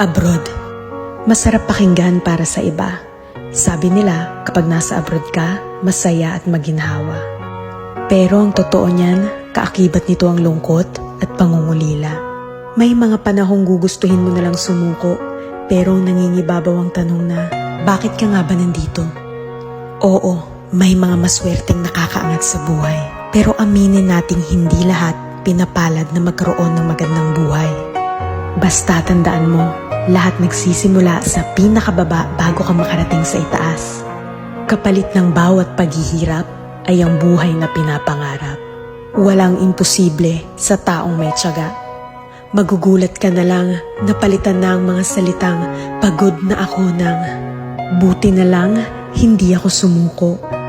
Abroad. Masarap pakinggan para sa iba. Sabi nila, kapag nasa abroad ka, masaya at maginhawa. Pero ang totoo niyan, kaakibat nito ang lungkot at pangungulila. May mga panahong gugustuhin mo nalang sumuko, pero ang nangingibabaw ang tanong na, bakit ka nga ba nandito? Oo, may mga maswerteng nakakaangat sa buhay. Pero aminin nating hindi lahat pinapalad na magkaroon ng magandang buhay. Basta tandaan mo, lahat nagsisimula sa pinakababa bago ka makarating sa itaas. Kapalit ng bawat paghihirap ay ang buhay na pinapangarap. Walang imposible sa taong may tiyaga. Magugulat ka na lang na palitan na ang mga salitang pagod na ako ng buti na lang hindi ako sumuko